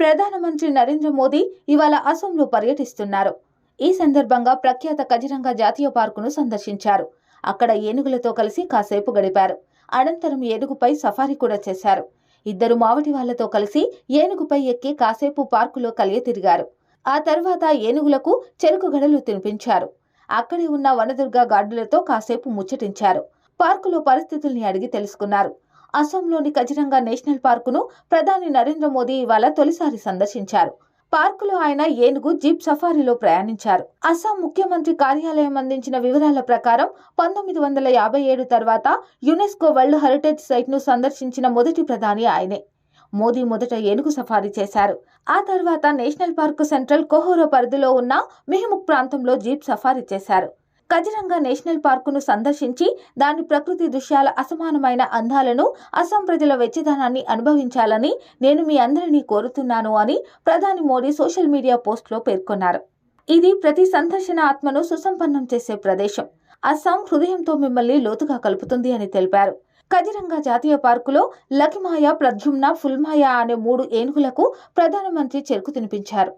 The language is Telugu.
ప్రధానమంత్రి నరేంద్ర మోదీ ఇవాళ అసోంలో పర్యటిస్తున్నారు. ఈ సందర్భంగా ప్రఖ్యాత కజిరంగా జాతీయ పార్కును సందర్శించారు. అక్కడ ఏనుగులతో కలిసి కాసేపు గడిపారు. అనంతరం ఏనుగుపై సఫారీ కూడా చేశారు. ఇద్దరు మావటి వాళ్ళతో కలిసి ఏనుగుపై ఎక్కి కాసేపు పార్కులో కలియ తిరిగారు. ఆ తర్వాత ఏనుగులకు చెరుకు గడలు తినిపించారు. అక్కడే ఉన్న వనదుర్గ గార్డులతో కాసేపు ముచ్చటించారు. పార్కులో పరిస్థితుల్ని అడిగి తెలుసుకున్నారు. అసోంలోని కజిరంగా నేషనల్ పార్కును ప్రధాని నరేంద్ర మోదీ ఇవాళ తొలిసారి సందర్శించారు. పార్కులో ఆయన ఏనుగు జీప్ సఫారీలో ప్రయాణించారు. అస్సాం ముఖ్యమంత్రి కార్యాలయం అందించిన వివరాల ప్రకారం పంతొమ్మిది వందల యాభై ఏడు తర్వాత యునెస్కో వరల్డ్ హెరిటేజ్ సైట్ను సందర్శించిన మొదటి ప్రధాని ఆయనే. మోదీ మొదట ఏనుగు సఫారీ చేశారు. ఆ తర్వాత నేషనల్ పార్క్ సెంట్రల్ కోహోరో పరిధిలో ఉన్న మిహిముక్ ప్రాంతంలో జీప్ సఫారీ చేశారు. కజిరంగా నేషనల్ పార్కును సందర్శించి దాని ప్రకృతి దృశ్యాల అసమానమైన అందాలను అస్సాం ప్రజల వెచ్చదనాన్ని అనుభవించాలని నేను మీ అందరినీ కోరుతున్నాను అని ప్రధాని మోడీ సోషల్ మీడియా పోస్ట్లో పేర్కొన్నారు. ఇది ప్రతి సందర్శన ఆత్మను సుసంపన్నం చేసే ప్రదేశం. అస్సాం హృదయంతో మిమ్మల్ని లోతుగా కలుపుతుంది అని తెలిపారు. కజిరంగా జాతీయ పార్కులో లకిమాయ ప్రద్యుమ్న ఫుల్మాయ అనే మూడు ఏనుగులకు ప్రధానమంత్రి చెరుకు తినిపించారు.